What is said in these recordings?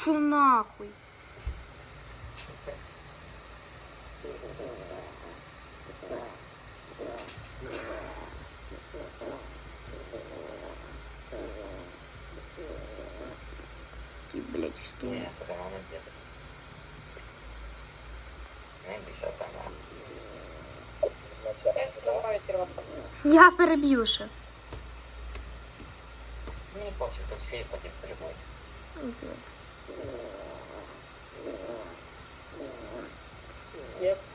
Фу нахуй. Ті, блядь, вскине. це за. Не бійся там. Я переб'ю ще. Мені пофіг, тут слід потім прибув. Окей. Yep.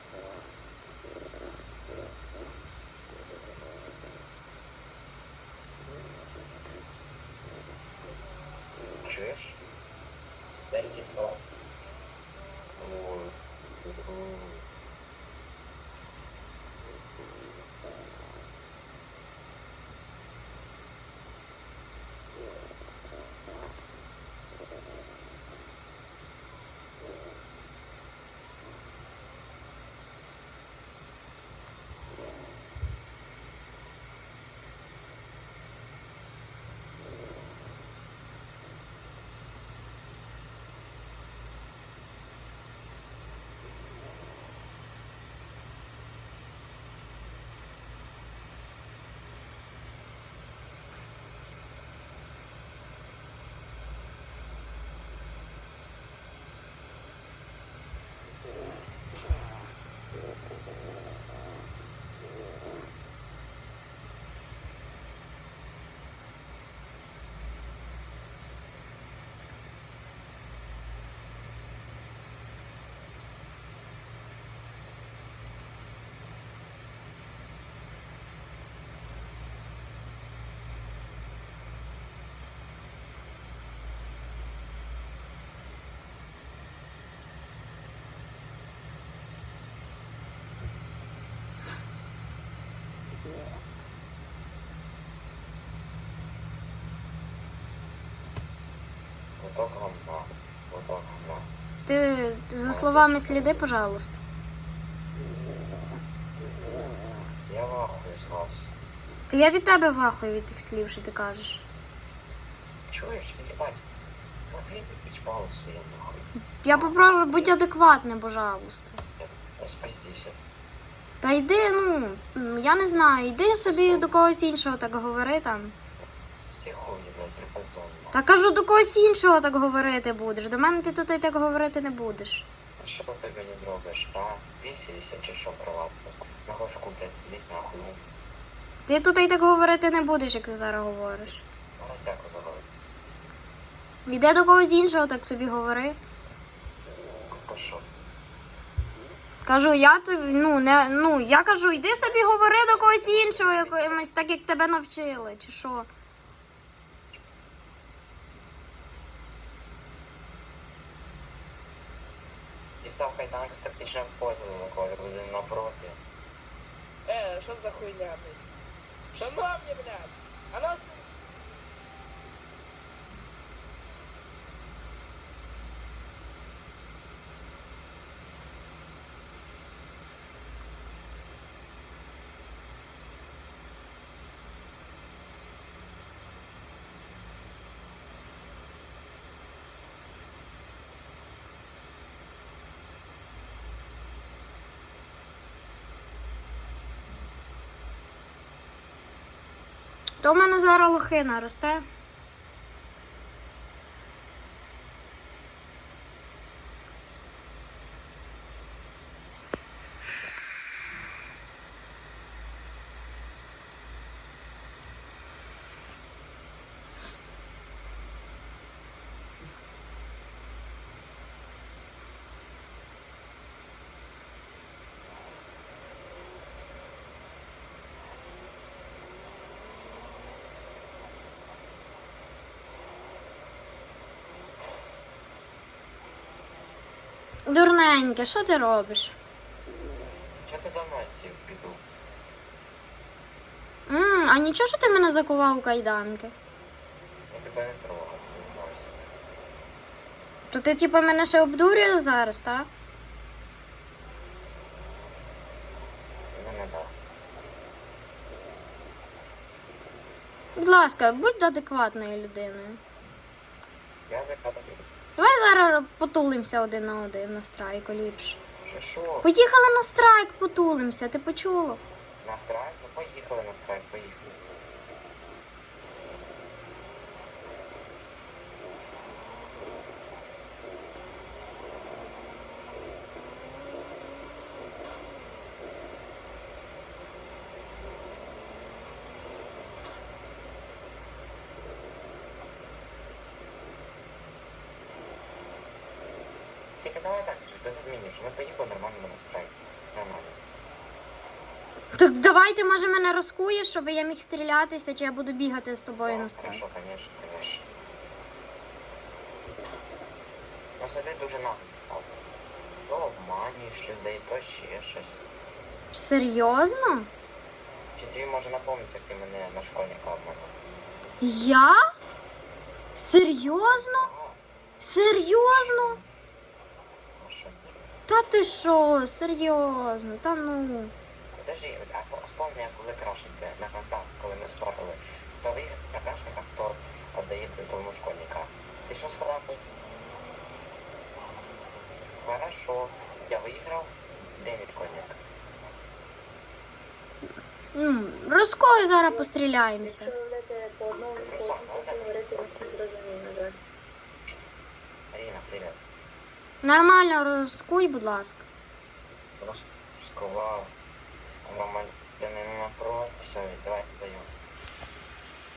Ото говно. Ти за словами сліди, пожалуйста. Я вахую з вас. Та я від тебе вахую від тих слів, що ти кажеш. Чуєш, їбать? Закрий якийсь палець своє нахуй. Я попрошу будь адекватним, пожалуйста. Спастися. Та йди, ну, я не знаю, йди собі до когось іншого так говори там. Ці хуйні, блядь, припадзонно. Та кажу, до когось іншого так говорити будеш. До мене ти тут і так говорити не будеш. А що тобі не зробиш, а? Вісілися чи що приватно? На гошку, блядь, сидить нахуй. Ну, Ти тут і так говорити не будеш, як ти зараз говориш. ну, дякую за говорити. Іди до когось іншого, так собі говори. То що? Кажу, я тобі, ну, не, ну, я кажу, йди собі говори до когось іншого, якимось, так як тебе навчили, чи що. Дістав кайданок з тактичним позовом, коли буде напроти. Е, що за хуйня, блядь? Шановні, блядь! А ну... То в мене зараз лохина росте. Дурненьке, що ти робиш? Що ти за мною сів, піду? м а нічого, що ти мене закував у кайданки? Я тебе не трогав, не знався. То ти типу мене ще обдурюєш зараз, так? Мене. Будь ласка, будь адекватною людиною. Я катаю. Потулимося один на один на страйку ліпше. Що? Поїхали на страйк, потулимося, ти почула? На страйк? Ну поїхали на страйк, поїхали. Тільки давай так, без адмінів, ми поїхали нормально на страйк. Нормально. Так давайте, може, мене розкуєш, щоб я міг стрілятися, чи я буду бігати з тобою на страйк. Хорошо, конечно, конечно. Ну, це ти дуже наглий став. То обманюєш людей, то ще щось. Серйозно? Чи тобі може напомнити, як ти мене на школьника обманув? Я? Серйозно? Серйозно? А? Та ти що, серйозно, та ну. Подожди, а по- вспомни, як коли крашеньки на контакт, коли ми спорили. Хто виграв на крашенка, хто віддає тому школьника. Ти що сказав? Хорошо, я виграв, де мій школьник? Ну, розкою зараз постріляємося. Якщо ви по одному одному говорити, вас не Нормально розкуй, будь ласка. Розкував громадянина не Все, давай здаємо.